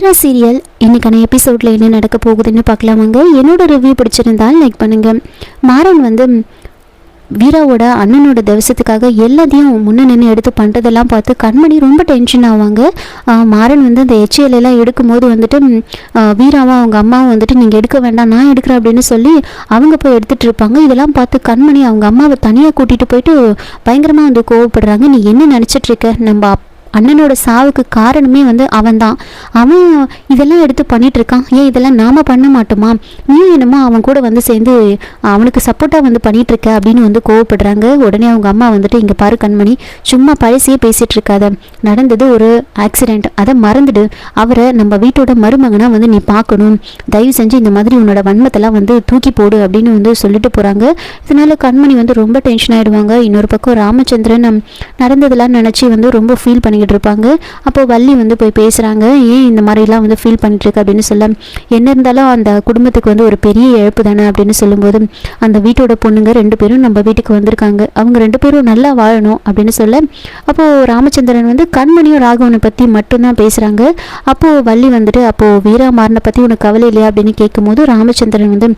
Meera serial இன்றைக்கான எபிசோடில் என்ன நடக்க போகுதுன்னு பார்க்கலாமாங்க? என்னோட ரிவ்யூ பிடிச்சிருந்தால் லைக் பண்ணுங்கள் மாறன் வந்து வீராவோட அண்ணனோட தவசத்துக்காக எல்லாத்தையும் முன்ன நின்று எடுத்து பண்ணுறதெல்லாம் பார்த்து கண்மணி ரொம்ப டென்ஷன் ஆவாங்க. மாறன் வந்து அந்த எச்சியலெல்லாம் எடுக்கும்போது வந்துட்டு வீராவும் அவங்க அம்மாவும் வந்துட்டு நீங்கள் எடுக்க வேண்டாம் நான் எடுக்கிறேன் அப்படின்னு சொல்லி அவங்க போய் எடுத்துகிட்டு இருப்பாங்க. இதெல்லாம் பார்த்து கண்மணி அவங்க அம்மாவை தனியாக கூட்டிகிட்டு போயிட்டு பயங்கரமாக வந்து கோவப்படுறாங்க. நீ என்ன நினச்சிட்டு இருக்க? நம்ம அப் அண்ணனோட சாவுக்கு காரணமே வந்து அவன் தான் அவன் இதெல்லாம் எடுத்து பண்ணிட்டு இருக்கான் ஏன் இதெல்லாம் நாம பண்ண மாட்டோமா? நீ என்னமோ அவன் கூட வந்து சேர்ந்து அவனுக்கு சப்போர்ட்டாக வந்து பண்ணிட்டு இருக்க அப்படின்னு வந்து கோவப்படுறாங்க. உடனே அவங்க அம்மா வந்துட்டு இங்கே பாரு கண்மணி சும்மா பழசியே பேசிட்டு இருக்காத. நடந்தது ஒரு ஆக்சிடெண்ட் அதை மறந்துடு. அவரை நம்ம வீட்டோட மருமகனாக வந்து நீ பார்க்கணும். தயவு செஞ்சு இந்த மாதிரி உன்னோட வன்மத்தெல்லாம் வந்து தூக்கி போடு அப்படின்னு வந்து சொல்லிட்டு போகிறாங்க இதனால கண்மணி வந்து ரொம்ப டென்ஷன் ஆகிடுவாங்க இன்னொரு பக்கம் ராமச்சந்திரன் நடந்ததெல்லாம் நினச்சி வந்து ரொம்ப ஃபீல் பண்ணிக்கிட்டு இருப்பாங்க. அப்போ வள்ளி வந்து போய் பேசுகிறாங்க ஏன் இந்த மாதிரிலாம் வந்து ஃபீல் பண்ணிட்டு அப்படின்னு சொல்ல என்ன இருந்தாலும் அந்த குடும்பத்துக்கு வந்து ஒரு பெரிய இழப்பு தானே? அப்படின்னு சொல்லும்போது அந்த வீட்டோட பொண்ணுங்க ரெண்டு பேரும் நம்ம வீட்டுக்கு வந்திருக்காங்க. அவங்க ரெண்டு பேரும் நல்லா வாழணும் அப்படின்னு சொல்ல அப்போது ராமச்சந்திரன் வந்து கண்மணியும் ராகவனை பற்றி மட்டும்தான் பேசுகிறாங்க அப்போது வள்ளி வந்துட்டு அப்போது வீரா மாறனை பற்றி உனக்கு கவலை இல்லையா? அப்படின்னு கேட்கும்போது ராமச்சந்திரன் வந்து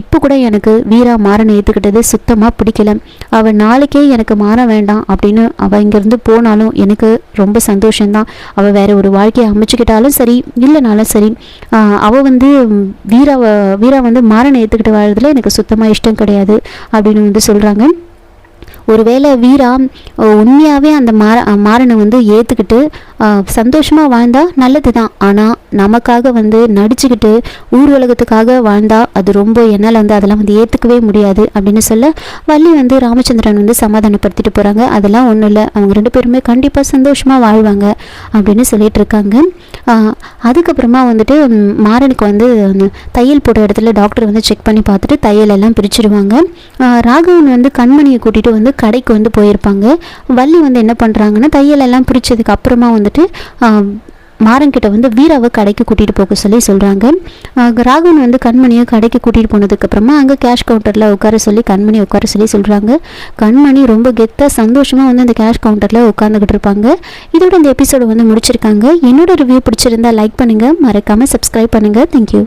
இப்போ கூட எனக்கு வீரா மாறனை ஏற்றுக்கிட்டது சுத்தமாக பிடிக்கல. அவள் நாளைக்கே எனக்கு மாற வேண்டாம் அப்படின்னு அவள் இங்கேருந்து போனாலும் எனக்கு ரொம்ப ரொம்ப சந்தோஷம்தான். அவள் வேற ஒரு வாழ்க்கையை அமைச்சுக்கிட்டாலும் சரி இல்லைனாலும் சரி அவள் வந்து வீராவை வீரா வந்து மாறனை ஏற்றுக்கிட்டு வாழ்றதுல எனக்கு சுத்தமாக இஷ்டம் கிடையாது அப்படின்னு வந்து சொல்கிறாங்க ஒருவேளை வீரா உண்மையாகவே அந்த மாற மாறனை வந்து ஏற்றுக்கிட்டு சந்தோஷமாக வாழ்ந்தால் நல்லது தான் ஆனால் நமக்காக வந்து நடிச்சுக்கிட்டு ஊர் உலகத்துக்காக வாழ்ந்தால் அது ரொம்ப என்னால் வந்து அதெல்லாம் வந்து ஏற்றுக்கவே முடியாது அப்படின்னு சொல்ல வள்ளி வந்து ராமச்சந்திரன் வந்து சமாதானப்படுத்திட்டு போகிறாங்க அதெல்லாம் ஒன்றும் இல்லை. அவங்க ரெண்டு பேருமே கண்டிப்பாக சந்தோஷமாக வாழ்வாங்க அப்படின்னு சொல்லிட்டு இருக்காங்க. அதுக்கப்புறமா வந்துட்டு மாறனுக்கு வந்து தையல் போட்ட இடத்துல டாக்டர் வந்து செக் பண்ணி பார்த்துட்டு தையல் எல்லாம் பிரிச்சிடுவாங்க ராகவன் வந்து கண்மணியை கூட்டிகிட்டு வந்து கடைக்கு வந்து போயிருப்பாங்க. வள்ளி வந்து என்ன பண்ணுறாங்கன்னா தையலெல்லாம் பிடிச்சதுக்கு அப்புறமா வந்துட்டு ஆஹ் மாறன்கிட்ட வந்து வீராவை கடைக்கு கூட்டிகிட்டு போக சொல்லி சொல்கிறாங்க ராகவன் வந்து கண்மணியை கடைக்கு கூட்டிகிட்டு போனதுக்கப்புறமா அங்கே கேஷ் கவுண்டரில் உட்கார சொல்லி கண்மணி உட்கார சொல்லி சொல்கிறாங்க கண்மணி ரொம்ப கெத்தாக சந்தோஷமாக வந்து அந்த கேஷ் கவுண்டரில் உட்காந்துக்கிட்டு இருப்பாங்க. இதோட இந்த எபிசோடு வந்து முடிச்சிருக்காங்க. என்னோட ரிவ்யூ பிடிச்சிருந்தா லைக் பண்ணுங்கள் மறக்காமல் சப்ஸ்கிரைப் பண்ணுங்கள் தேங்க்யூ